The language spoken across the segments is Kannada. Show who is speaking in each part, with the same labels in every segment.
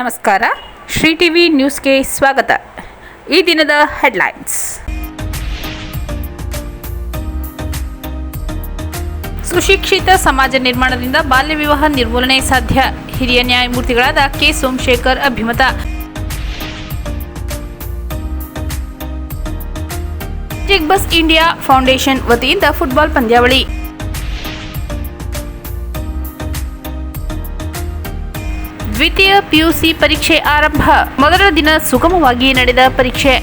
Speaker 1: ನಮಸ್ಕಾರ. ಶ್ರೀ ಟಿವಿ ನ್ಯೂಸ್ಗೆ ಸ್ವಾಗತ. ಈ ದಿನದ ಹೆಡ್ಲೈನ್ಸ್. ಸುಶಿಕ್ಷಿತ ಸಮಾಜ ನಿರ್ಮಾಣದಿಂದ ಬಾಲ್ಯ ವಿವಾಹ ನಿರ್ಮೂಲನೆ ಸಾಧ್ಯ. ಹಿರಿಯ ನ್ಯಾಯಮೂರ್ತಿಗಳಾದ ಕೆ. ಸೋಮಶೇಖರ್ ಅಭಿಮತ. ಜಿಗ್ ಬಸ್ ಇಂಡಿಯಾ ಫೌಂಡೇಶನ್ ವತಿಯಿಂದ ಫುಟ್ಬಾಲ್ ಪಂದ್ಯಾವಳಿ. ದ್ವಿತೀಯ ಪಿಯುಸಿ ಪರೀಕ್ಷೆ ಆರಂಭ. ಮೊದಲ ದಿನ ಸುಗಮವಾಗಿ ನಡೆದ ಪರೀಕ್ಷೆ.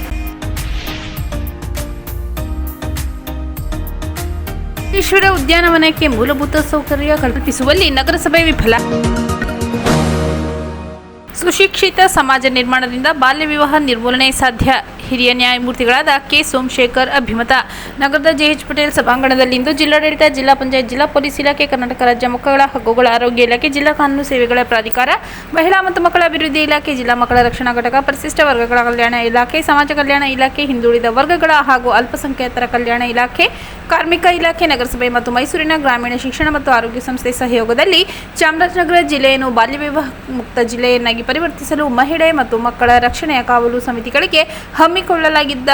Speaker 1: ಈಶ್ವರ ಉದ್ಯಾನವನಕ್ಕೆ ಮೂಲಭೂತ ಸೌಕರ್ಯ ಕಲ್ಪಿಸುವಲ್ಲಿ ನಗರಸಭೆ ವಿಫಲ. ಸುಶಿಕ್ಷಿತ ಸಮಾಜ ನಿರ್ಮಾಣದಿಂದ ಬಾಲ್ಯ ವಿವಾಹ ನಿರ್ಮೂಲನೆ ಸಾಧ್ಯ. ಹಿರಿಯ ನ್ಯಾಯಮೂರ್ತಿಗಳಾದ ಕೆ. ಸೋಮಶೇಖರ್ ಅಭಿಮತ. ನಗರದ ಜೆಎಚ್ ಪಟೇಲ್ ಸಭಾಂಗಣದಲ್ಲಿಂದು ಜಿಲ್ಲಾಡಳಿತ, ಜಿಲ್ಲಾ ಪಂಚಾಯತ್, ಜಿಲ್ಲಾ ಪೊಲೀಸ್ ಇಲಾಖೆ, ಕರ್ನಾಟಕ ರಾಜ್ಯ ಮಕ್ಕಳ ಹಕ್ಕುಗಳ ಆರೋಗ್ಯ ಇಲಾಖೆ, ಜಿಲ್ಲಾ ಕಾನೂನು ಸೇವೆಗಳ ಪ್ರಾಧಿಕಾರ, ಮಹಿಳಾ ಮತ್ತು ಮಕ್ಕಳ ಅಭಿವೃದ್ಧಿ ಇಲಾಖೆ, ಜಿಲ್ಲಾ ಮಕ್ಕಳ ರಕ್ಷಣಾ ಘಟಕ, ಪರಿಶಿಷ್ಟ ವರ್ಗಗಳ ಕಲ್ಯಾಣ ಇಲಾಖೆ, ಸಮಾಜ ಕಲ್ಯಾಣ ಇಲಾಖೆ, ಹಿಂದುಳಿದ ವರ್ಗಗಳ ಹಾಗೂ ಅಲ್ಪಸಂಖ್ಯಾತರ ಕಲ್ಯಾಣ ಇಲಾಖೆ, ಕಾರ್ಮಿಕ ಇಲಾಖೆ, ನಗರಸಭೆ ಮತ್ತು ಮೈಸೂರಿನ ಗ್ರಾಮೀಣ ಶಿಕ್ಷಣ ಮತ್ತು ಆರೋಗ್ಯ ಸಂಸ್ಥೆ ಸಹಯೋಗದಲ್ಲಿ ಚಾಮರಾಜನಗರ ಜಿಲ್ಲೆಯನ್ನು ಬಾಲ್ಯ ವಿವಾಹ ಮುಕ್ತ ಜಿಲ್ಲೆಯನ್ನಾಗಿ ಪರಿವರ್ತಿಸಲು ಮಹಿಳೆ ಮತ್ತು ಮಕ್ಕಳ ರಕ್ಷಣೆಯ ಕಾವಲು ಸಮಿತಿಗಳಿಗೆ ಹಮ್ಮಿಕೊಳ್ಳಲಾಗಿದ್ದ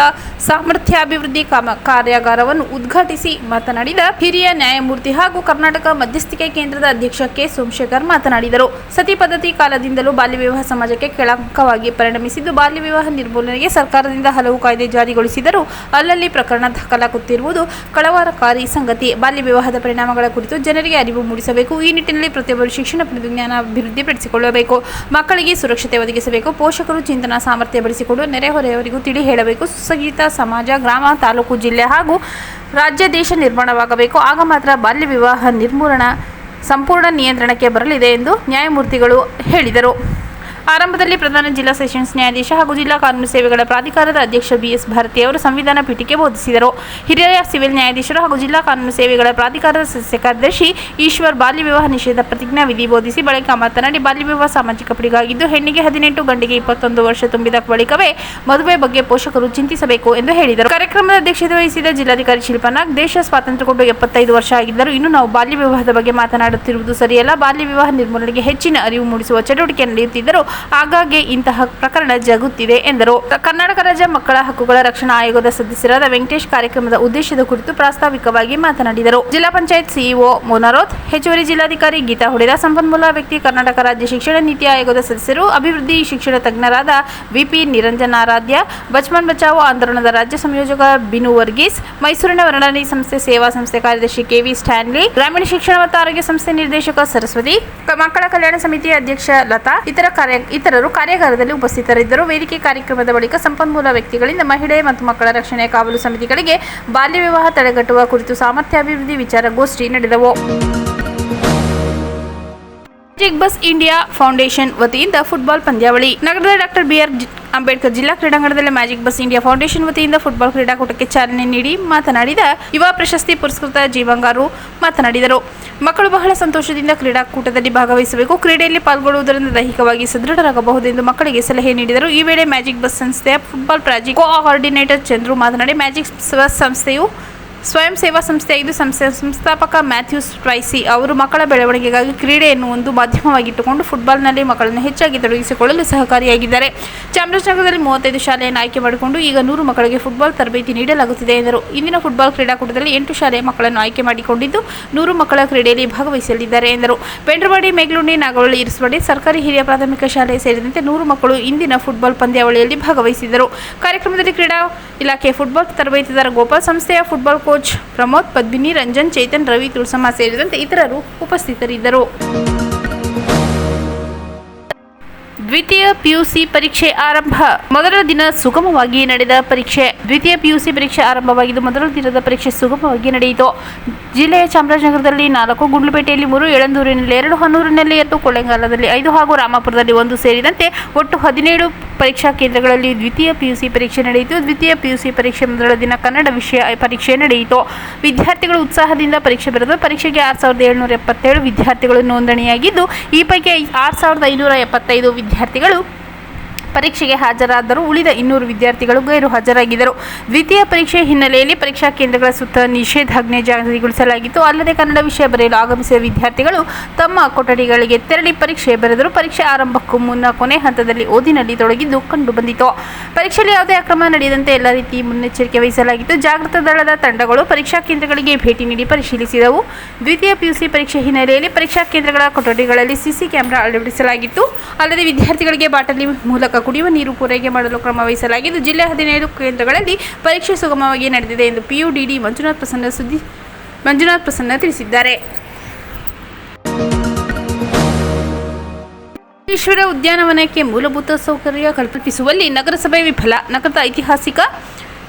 Speaker 1: ಸಾಮರ್ಥ್ಯಾಭಿವೃದ್ಧಿ ಕಾರ್ಯಾಗಾರವನ್ನು ಉದ್ಘಾಟಿಸಿ ಮಾತನಾಡಿದ ಹಿರಿಯ ನ್ಯಾಯಮೂರ್ತಿ ಹಾಗೂ ಕರ್ನಾಟಕ ಮಧ್ಯಸ್ಥಿಕೆ ಕೇಂದ್ರದ ಅಧ್ಯಕ್ಷ ಕೆ ಸೋಮಶೇಖರ್ ಮಾತನಾಡಿದರು. ಸತಿ ಪದ್ಧತಿ ಕಾಲದಿಂದಲೂ ಬಾಲ್ಯ ವಿವಾಹ ಸಮಾಜಕ್ಕೆ ಕೆಳಂಕವಾಗಿ ಪರಿಣಮಿಸಿದ್ದು, ಬಾಲ್ಯ ವಿವಾಹ ನಿರ್ಮೂಲನೆಗೆ ಸರ್ಕಾರದಿಂದ ಹಲವು ಕಾಯ್ದೆ ಜಾರಿಗೊಳಿಸಿದರೂ ಅಲ್ಲಲ್ಲಿ ಪ್ರಕರಣ ದಾಖಲಾಗುತ್ತಿರುವುದು ಕಳವಾರಕಾರಿ ಸಂಗತಿ. ಬಾಲ್ಯ ವಿವಾಹದ ಪರಿಣಾಮಗಳ ಕುರಿತು ಜನರಿಗೆ ಅರಿವು ಮೂಡಿಸಬೇಕು. ಈ ನಿಟ್ಟಿನಲ್ಲಿ ಪ್ರತಿಯೊಬ್ಬರು ಶಿಕ್ಷಣ ಜ್ಞಾನ ಅಭಿವೃದ್ಧಿಪಡಿಸಿಕೊಳ್ಳಬೇಕು ಮಕ್ಕಳಿಗೆ ಸುರಕ್ಷತೆ ಒದಗಿಸಬೇಕು. ಪೋಷಕರು ಚಿಂತನಾ ಸಾಮರ್ಥ್ಯ ಬೆಳೆಸಿಕೊಂಡು ನೆರೆಹೊರೆಯವರಿಗೂ ತಿಳಿ ಹೇಳಬೇಕು. ಸುಸಜ್ಜಿತ ಸಮಾಜ, ಗ್ರಾಮ, ತಾಲೂಕು, ಜಿಲ್ಲೆ ಹಾಗೂ ರಾಜ್ಯ ದೇಶ ನಿರ್ಮಾಣವಾಗಬೇಕು. ಆಗ ಮಾತ್ರ ಬಾಲ್ಯ ವಿವಾಹ ನಿರ್ಮೂಲನ, ಸಂಪೂರ್ಣ ನಿಯಂತ್ರಣಕ್ಕೆ ಬರಲಿದೆ ಎಂದು ನ್ಯಾಯಮೂರ್ತಿಗಳು ಹೇಳಿದರು. ಆರಂಭದಲ್ಲಿ ಪ್ರಧಾನ ಜಿಲ್ಲಾ ಸೆಷನ್ಸ್ ನ್ಯಾಯಾಧೀಶ ಹಾಗೂ ಜಿಲ್ಲಾ ಕಾನೂನು ಸೇವೆಗಳ ಪ್ರಾಧಿಕಾರದ ಅಧ್ಯಕ್ಷ ಬಿಎಸ್ ಭಾರತಿ ಅವರು ಸಂವಿಧಾನ ಪೀಠಕ್ಕೆ ಬೋಧಿಸಿದರು. ಹಿರಿಯ ಸಿವಿಲ್ ನ್ಯಾಯಾಧೀಶರು ಹಾಗೂ ಜಿಲ್ಲಾ ಕಾನೂನು ಸೇವೆಗಳ ಪ್ರಾಧಿಕಾರದ ಸದಸ್ಯ ಕಾರ್ಯದರ್ಶಿ ಈಶ್ವರ್ ಬಾಲ್ಯ ವಿವಾಹ ನಿಷೇಧ ಪ್ರತಿಜ್ಞಾ ವಿಧಿ ಬೋಧಿಸಿ ಬಳಿಕ ಮಾತನಾಡಿ, ಬಾಲ್ಯ ವಿವಾಹ ಸಾಮಾಜಿಕ ಪಿಡುಗಾಗಿದ್ದು, ಹೆಣ್ಣಿಗೆ ಹದಿನೆಂಟು, ಗಂಡಿಗೆ ಇಪ್ಪತ್ತೊಂದು ವರ್ಷ ತುಂಬಿದ ಬಳಿಕವೇ ಮದುವೆ ಬಗ್ಗೆ ಪೋಷಕರು ಚಿಂತಿಸಬೇಕು ಎಂದು ಹೇಳಿದರು. ಕಾರ್ಯಕ್ರಮದ ಅಧ್ಯಕ್ಷತೆ ವಹಿಸಿದ ಜಿಲ್ಲಾಧಿಕಾರಿ ಶಿಲ್ಪನಾಗ್ ದೇಶ ಸ್ವಾತಂತ್ರ್ಯಗೊಂಡು ಎಪ್ಪತ್ತೈದು ವರ್ಷ ಆಗಿದ್ದರೂ ಇನ್ನು ನಾವು ಬಾಲ್ಯ ವಿವಾಹದ ಬಗ್ಗೆ ಮಾತನಾಡುತ್ತಿರುವುದು ಸರಿಯಲ್ಲ. ಬಾಲ್ಯ ವಿವಾಹ ನಿರ್ಮೂಲನೆಗೆ ಹೆಚ್ಚಿನ ಅರಿವು ಮೂಡಿಸುವ ಚಟುವಟಿಕೆ ನಡೆಯುತ್ತಿದ್ದರೂ ಆಗಾಗ್ಗೆ ಇಂತಹ ಪ್ರಕರಣ ಜಗುತ್ತಿದೆ ಎಂದರು. ಕರ್ನಾಟಕ ರಾಜ್ಯ ಮಕ್ಕಳ ಹಕ್ಕುಗಳ ರಕ್ಷಣಾ ಆಯೋಗದ ಸದಸ್ಯರಾದ ವೆಂಕಟೇಶ್ ಕಾರ್ಯಕ್ರಮದ ಉದ್ದೇಶದ ಕುರಿತು ಪ್ರಾಸ್ತಾವಿಕವಾಗಿ ಮಾತನಾಡಿದರು. ಜಿಲ್ಲಾ ಪಂಚಾಯತ್ ಸಿಇಒ ಮೋನಾರೋತ್, ಹೆಚ್ಚುವರಿ ಜಿಲ್ಲಾಧಿಕಾರಿ ಗೀತಾ ಹುಡಿರ ಸಂಪನ್ಮೂಲ ವ್ಯಕ್ತಿ ಕರ್ನಾಟಕ ರಾಜ್ಯ ಶಿಕ್ಷಣ ನೀತಿ ಆಯೋಗದ ಸದಸ್ಯರು, ಅಭಿವೃದ್ಧಿ ಶಿಕ್ಷಣ ತಜ್ಞರಾದ ವಿಪಿ ನಿರಂಜನಾರಾಧ್ಯ ಬಚ್ಮನ್ ಬಚಾವೋ ಆಂದೋಲನದ ರಾಜ್ಯ ಸಂಯೋಜಕ ಬಿನು ವರ್ಗೀಸ್, ಮೈಸೂರಿನ ವರ್ಣನಿ ಸಂಸ್ಥೆ ಸೇವಾ ಸಂಸ್ಥೆ ಕಾರ್ಯದರ್ಶಿ ಕೆವಿ ಸ್ಟ್ಯಾನ್ಲಿ, ಗ್ರಾಮೀಣ ಶಿಕ್ಷಣ ಮತ್ತು ಆರೋಗ್ಯ ಸಂಸ್ಥೆ ನಿರ್ದೇಶಕ ಸರಸ್ವತಿ ಮಕ್ಕಳ ಕಲ್ಯಾಣ ಸಮಿತಿ ಅಧ್ಯಕ್ಷ ಲತಾ, ಇತರ ಕಾರ್ಯ ಇತರರು ಕಾರ್ಯಾಗಾರದಲ್ಲಿ ಉಪಸ್ಥಿತರಿದ್ದರು. ವೇದಿಕೆ ಕಾರ್ಯಕ್ರಮದ ಬಳಿಕ ಸಂಪನ್ಮೂಲ ವ್ಯಕ್ತಿಗಳಿಂದ ಮಹಿಳೆ ಮತ್ತು ಮಕ್ಕಳ ರಕ್ಷಣೆ ಕಾವಲು ಸಮಿತಿಗಳಿಗೆ ಬಾಲ್ಯ ವಿವಾಹ ತಡೆಗಟ್ಟುವ ಕುರಿತು ಸಾಮರ್ಥ್ಯಾಭಿವೃದ್ಧಿ ವಿಚಾರಗೋಷ್ಠಿ ನಡೆದವು. ಜಿಗ್ ಬಸ್ ಇಂಡಿಯಾ ಫೌಂಡೇಶನ್ ವತಿಯಿಂದ ಫುಟ್ಬಾಲ್ ಪಂದ್ಯಾವಳಿ. ನಗರದ ಡಾಕ್ಟರ್ ಬಿಆರ್ ಅಂಬೇಡ್ಕರ್ ಜಿಲ್ಲಾ ಕ್ರೀಡಾಂಗಣದಲ್ಲಿ ಮ್ಯಾಜಿಕ್ ಬಸ್ ಇಂಡಿಯಾ ಫೌಂಡೇಶನ್ ವತಿಯಿಂದ ಫುಟ್ಬಾಲ್ ಕ್ರೀಡಾಕೂಟಕ್ಕೆ ಚಾಲನೆ ನೀಡಿ ಮಾತನಾಡಿದ ಯುವ ಪ್ರಶಸ್ತಿ ಪುರಸ್ಕೃತ ಜೀವಂಗಾರು ಮಾತನಾಡಿದರು. ಮಕ್ಕಳು ಬಹಳ ಸಂತೋಷದಿಂದ ಕ್ರೀಡಾಕೂಟದಲ್ಲಿ ಭಾಗವಹಿಸಬೇಕು. ಕ್ರೀಡೆಯಲ್ಲಿ ಪಾಲ್ಗೊಳ್ಳುವುದರಿಂದ ದೈಹಿಕವಾಗಿ ಸದೃಢರಾಗಬಹುದು ಎಂದು ಮಕ್ಕಳಿಗೆ ಸಲಹೆ ನೀಡಿದರು. ಈ ವೇಳೆ ಮ್ಯಾಜಿಕ್ ಬಸ್ ಸಂಸ್ಥೆಯ ಫುಟ್ಬಾಲ್ ಪ್ರಾಜೆಕ್ಟ್ ಕೋಆರ್ಡಿನೇಟರ್ ಚಂದ್ರು ಮಾತನಾಡಿ, ಮ್ಯಾಜಿಕ್ ಬಸ್ ಸಂಸ್ಥೆಯು ಸ್ವಯಂ ಸೇವಾ ಸಂಸ್ಥೆ ಇದು ಸಂಸ್ಥೆಯ ಸಂಸ್ಥಾಪಕ ಮ್ಯಾಥ್ಯೂಸ್ ಟ್ರೈಸಿ ಅವರು ಮಕ್ಕಳ ಬೆಳವಣಿಗೆಗಾಗಿ ಕ್ರೀಡೆಯನ್ನು ಒಂದು ಮಾಧ್ಯಮವಾಗಿಟ್ಟುಕೊಂಡು ಫುಟ್ಬಾಲ್ನಲ್ಲಿ ಮಕ್ಕಳನ್ನು ಹೆಚ್ಚಾಗಿ ತೊಡಗಿಸಿಕೊಳ್ಳಲು ಸಹಕಾರಿಯಾಗಿದ್ದಾರೆ. ಚಾಮರಾಜನಗರದಲ್ಲಿ ಮೂವತ್ತೈದು ಶಾಲೆಯನ್ನು ಆಯ್ಕೆ ಮಾಡಿಕೊಂಡು ಈಗ ನೂರು ಮಕ್ಕಳಿಗೆ ಫುಟ್ಬಾಲ್ ತರಬೇತಿ ನೀಡಲಾಗುತ್ತಿದೆ ಎಂದರು. ಇಂದಿನ ಫುಟ್ಬಾಲ್ ಕ್ರೀಡಾಕೂಟದಲ್ಲಿ ಎಂಟು ಶಾಲೆಯ ಮಕ್ಕಳನ್ನು ಆಯ್ಕೆ ಮಾಡಿಕೊಂಡಿದ್ದು ನೂರು ಮಕ್ಕಳ ಕ್ರೀಡೆಯಲ್ಲಿ ಭಾಗವಹಿಸಲಿದ್ದಾರೆ ಎಂದರು. ಪೆಂಡ್ರವಾಡಿ, ಮೇಗ್ಲುಂಡಿ, ನಾಗವಳ್ಳಿ, ಇರಿಸವಾಡಿ ಸರ್ಕಾರಿ ಹಿರಿಯ ಪ್ರಾಥಮಿಕ ಶಾಲೆ ಸೇರಿದಂತೆ ನೂರು ಮಕ್ಕಳು ಇಂದಿನ ಫುಟ್ಬಾಲ್ ಪಂದ್ಯಾವಳಿಯಲ್ಲಿ ಭಾಗವಹಿಸಿದರು ಕಾರ್ಯಕ್ರಮದಲ್ಲಿ ಕ್ರೀಡಾ ಇಲಾಖೆ ಫುಟ್ಬಾಲ್ ತರಬೇತಿದಾರ ಗೋಪಾಲ್ ಸಂಸ್ಥೆಯ ಫುಟ್ಬಾಲ್ ಕೋಚ್ ಪ್ರಮೋದ್ ಪದ್ಮಿನಿ ರಂಜನ್ ಚೇತನ್ ರವಿ ತುಳಸಮ್ಮ ಸೇರಿದಂತೆ ಇತರರು ಉಪಸ್ಥಿತರಿದ್ದರು. ದ್ವಿತೀಯ ಪಿಯುಸಿ ಪರೀಕ್ಷೆ ಆರಂಭ. ಮೊದಲ ದಿನ ಸುಗಮವಾಗಿ ನಡೆದ ಪರೀಕ್ಷೆ. ದ್ವಿತೀಯ ಪಿಯುಸಿ ಪರೀಕ್ಷೆ ಆರಂಭವಾಗಿದ್ದು ಮೊದಲ ದಿನದ ಪರೀಕ್ಷೆ ಸುಗಮವಾಗಿ ನಡೆಯಿತು. ಜಿಲ್ಲೆಯ ಚಾಮರಾಜನಗರದಲ್ಲಿ ನಾಲ್ಕು, ಗುಂಡ್ಲುಪೇಟೆಯಲ್ಲಿ ಮೂರು ಯಳಂದೂರಿನಲ್ಲಿ ಎರಡು, ಹನೂರಿನಲ್ಲಿ ಎರಡು ಕೊಳ್ಳೆಗಾಲದಲ್ಲಿ ಐದು ಹಾಗೂ ರಾಮಪುರದಲ್ಲಿ ಒಂದು ಸೇರಿದಂತೆ ಒಟ್ಟು ಹದಿನೇಳು ಪರೀಕ್ಷಾ ಕೇಂದ್ರಗಳಲ್ಲಿ ದ್ವಿತೀಯ ಪಿಯುಸಿ ಪರೀಕ್ಷೆ ನಡೆಯಿತು. ದ್ವಿತೀಯ ಪಿಯುಸಿ ಪರೀಕ್ಷೆ ಮೊದಲ ದಿನ ಕನ್ನಡ ವಿಷಯ ಪರೀಕ್ಷೆ ನಡೆಯಿತು. ವಿದ್ಯಾರ್ಥಿಗಳು ಉತ್ಸಾಹದಿಂದ ಪರೀಕ್ಷೆ ಬರೆದು ಪರೀಕ್ಷೆಗೆ ಆರು ಸಾವಿರದ ಏಳುನೂರ ಎಪ್ಪತ್ತೇಳು ವಿದ್ಯಾರ್ಥಿಗಳು ನೋಂದಣಿಯಾಗಿದ್ದು, ಈ ಪೈಕಿ ಆರು ಸಾವಿರದ ಐನೂರ ಎಪ್ಪತ್ತೈದು ವಿದ್ಯಾರ್ಥಿಗಳು ಪರೀಕ್ಷೆಗೆ ಹಾಜರಾದರೂ ಉಳಿದ ಇನ್ನೂರು ವಿದ್ಯಾರ್ಥಿಗಳು ಗೈರು ಹಾಜರಾಗಿದ್ದರು ದ್ವಿತೀಯ ಪರೀಕ್ಷೆ ಹಿನ್ನೆಲೆಯಲ್ಲಿ ಪರೀಕ್ಷಾ ಕೇಂದ್ರಗಳ ಸುತ್ತ ನಿಷೇಧಾಜ್ಞೆ ಜಾರಿಗೊಳಿಸಲಾಗಿತ್ತು. ಅಲ್ಲದೆ ಕನ್ನಡ ವಿಷಯ ಬರೆಯಲು ಆಗಮಿಸಿದ ವಿದ್ಯಾರ್ಥಿಗಳು ತಮ್ಮ ಕೊಠಡಿಗಳಿಗೆ ತೆರಳಿ ಪರೀಕ್ಷೆ ಬರೆದರು ಪರೀಕ್ಷೆ ಆರಂಭಕ್ಕೂ ಮುನ್ನ ಕೊನೆ ಹಂತದಲ್ಲಿ ಓದಿನಲ್ಲಿ ತೊಡಗಿದ್ದು ಕಂಡುಬಂದಿತು. ಪರೀಕ್ಷೆಯಲ್ಲಿ ಯಾವುದೇ ಅಕ್ರಮ ನಡೆಯದಂತೆ ಎಲ್ಲ ರೀತಿ ಮುನ್ನೆಚ್ಚರಿಕೆ ವಹಿಸಲಾಗಿತ್ತು. ಜಾಗೃತ ದಳದ ತಂಡಗಳು ಪರೀಕ್ಷಾ ಕೇಂದ್ರಗಳಿಗೆ ಭೇಟಿ ನೀಡಿ ಪರಿಶೀಲಿಸಿದವು. ದ್ವಿತೀಯ ಪಿಯುಸಿ ಪರೀಕ್ಷೆ ಹಿನ್ನೆಲೆಯಲ್ಲಿ ಪರೀಕ್ಷಾ ಕೇಂದ್ರಗಳ ಕೊಠಡಿಗಳಲ್ಲಿ ಸಿಸಿ ಕ್ಯಾಮೆರಾ ಅಳವಡಿಸಲಾಗಿತ್ತು. ಅಲ್ಲದೆ ವಿದ್ಯಾರ್ಥಿಗಳಿಗೆ ಬಾಟಲಿ ಮೂಲಕ ಕುಡಿಯುವ ನೀರು ಪೂರೈಕೆ ಮಾಡಲು ಕ್ರಮ ವಹಿಸಲಾಗಿದ್ದು, ಜಿಲ್ಲೆ ಹದಿನೈದು ಕೇಂದ್ರಗಳಲ್ಲಿ ಪರೀಕ್ಷೆ ಸುಗಮವಾಗಿ ನಡೆದಿದೆ ಎಂದು ಪಿಯುಡಿಡಿ ಮಂಜುನಾಥ್ ಪ್ರಸನ್ನ ಸುದ್ದಿ, ಮಂಜುನಾಥ್ ಪ್ರಸನ್ನ ತಿಳಿಸಿದ್ದಾರೆ. ಈಶ್ವರ ಉದ್ಯಾನವನಕ್ಕೆ ಮೂಲಭೂತ ಸೌಕರ್ಯ ಕಲ್ಪಿಸುವಲ್ಲಿ ನಗರಸಭೆ ವಿಫಲ. ನಗರದ ಐತಿಹಾಸಿಕ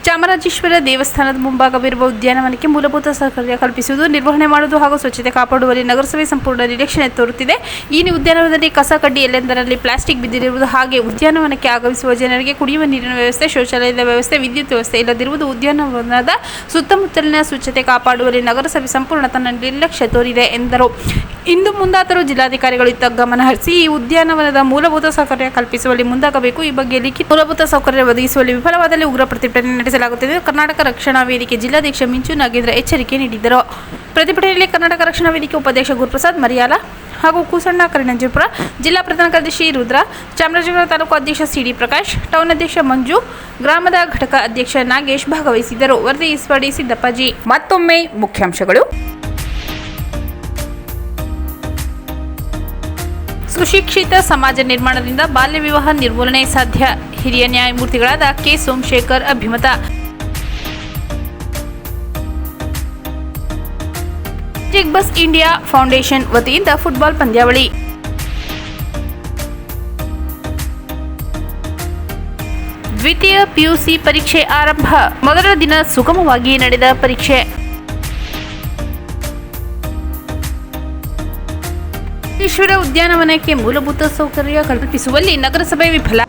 Speaker 1: ಚಾಮರಾಜೇಶ್ವರ ದೇವಸ್ಥಾನದ ಮುಂಭಾಗವಿರುವ ಉದ್ಯಾನವನಕ್ಕೆ ಮೂಲಭೂತ ಸೌಕರ್ಯ ಕಲ್ಪಿಸುವುದು, ನಿರ್ವಹಣೆ ಮಾಡುವುದು ಹಾಗೂ ಸ್ವಚ್ಛತೆ ಕಾಪಾಡುವಲ್ಲಿ ನಗರಸಭೆ ಸಂಪೂರ್ಣ ನಿರೀಕ್ಷಣೆ ತೋರುತ್ತಿದೆ. ಈ ಉದ್ಯಾನವನದಲ್ಲಿ ಕಸ ಕಡ್ಡಿ ಎಲ್ಲೆಂದರಲ್ಲಿ ಪ್ಲಾಸ್ಟಿಕ್ ಬಿದ್ದಿರುವುದು ಹಾಗೆ ಉದ್ಯಾನವನಕ್ಕೆ ಆಗಮಿಸುವ ಜನರಿಗೆ ಕುಡಿಯುವ ನೀರಿನ ವ್ಯವಸ್ಥೆ, ಶೌಚಾಲಯದ ವ್ಯವಸ್ಥೆ, ವಿದ್ಯುತ್ ವ್ಯವಸ್ಥೆ ಇಲ್ಲದಿರುವುದು ಉದ್ಯಾನವನದ ಸುತ್ತಮುತ್ತಲಿನ ಸ್ವಚ್ಛತೆ ಕಾಪಾಡುವಲ್ಲಿ ನಗರಸಭೆ ಸಂಪೂರ್ಣ ತನ್ನ ನಿರ್ಲಕ್ಷ್ಯ ತೋರಿದೆ ಎಂದರು. ಇಂದು ಮುಂದಾದರೂ ಜಿಲ್ಲಾಧಿಕಾರಿಗಳು ಇತ್ತ ಗಮನ ಹರಿಸಿ, ಈ ಉದ್ಯಾನವನದ ಮೂಲಭೂತ ಸೌಕರ್ಯ ಕಲ್ಪಿಸುವಲ್ಲಿ ಮುಂದಾಗಬೇಕು. ಈ ಬಗ್ಗೆ ಲಿಖಿತ ಮೂಲಭೂತ ಸೌಕರ್ಯ ಒದಗಿಸುವಲ್ಲಿ ವಿಫಲವಾದಲ್ಲಿ ಉಗ್ರ ಪ್ರತಿಭಟನೆ ನಡೆಸಲಾಗುತ್ತದೆ ಕರ್ನಾಟಕ ರಕ್ಷಣಾ ವೇದಿಕೆ ಜಿಲ್ಲಾಧ್ಯಕ್ಷ ಮಿಂಚು ನಾಗೇಂದ್ರ ಎಚ್ಚರಿಕೆ ನೀಡಿದರು. ಪ್ರತಿಭಟನೆಯಲ್ಲಿ ಕರ್ನಾಟಕ ರಕ್ಷಣಾ ವೇದಿಕೆ ಉಪಾಧ್ಯಕ್ಷ ಗುರುಪ್ರಸಾದ್ ಮರಿಯಾಲ ಹಾಗೂ ಕೂಸಣ್ಣ ಕರಿನಂಜಪುರ ಜಿಲ್ಲಾ ಪ್ರಧಾನ ಕಾರ್ಯದರ್ಶಿ ರುದ್ರ ಚಾಮರಾಜನಗರ ತಾಲೂಕು ಅಧ್ಯಕ್ಷ ಸಿಡಿ ಪ್ರಕಾಶ್ ಟೌನ್ ಅಧ್ಯಕ್ಷ ಮಂಜು ಗ್ರಾಮದ ಘಟಕ ಅಧ್ಯಕ್ಷ ನಾಗೇಶ್ ಭಾಗವಹಿಸಿದ್ದರು. ವರದಿ ಇಸ್ವಾಡಿ ಸಿದ್ದಪ್ಪಾಜಿ.
Speaker 2: ಮತ್ತೊಮ್ಮೆ ಮುಖ್ಯಾಂಶಗಳು.
Speaker 1: ಸುಶಿಕ್ಷಿತ ಸಮಾಜ ನಿರ್ಮಾಣದಿಂದ ಬಾಲ್ಯ ವಿವಾಹ ನಿರ್ಮೂಲನೆ ಸಾಧ್ಯ. ಹಿರಿಯ ನ್ಯಾಯಮೂರ್ತಿಗಳಾದ ಕೆ. ಸೋಮಶೇಖರ್ ಅಭಿಮತ. ಜಿಗ್ ಬಸ್ ಇಂಡಿಯಾ ಫೌಂಡೇಶನ್ ವತಿಯಿಂದ ಫುಟ್ಬಾಲ್ ಪಂದ್ಯಾವಳಿ. ದ್ವಿತೀಯ ಪಿಯುಸಿ ಪರೀಕ್ಷೆ ಆರಂಭ. ಮೊದಲ ದಿನ ಸುಗಮವಾಗಿ ನಡೆದ ಪರೀಕ್ಷೆ. ಈಶ್ವರ ಉದ್ಯಾನವನಕ್ಕೆ ಮೂಲಭೂತ ಸೌಕರ್ಯ ಕಲ್ಪಿಸುವಲ್ಲಿ ನಗರಸಭೆ ವಿಫಲ.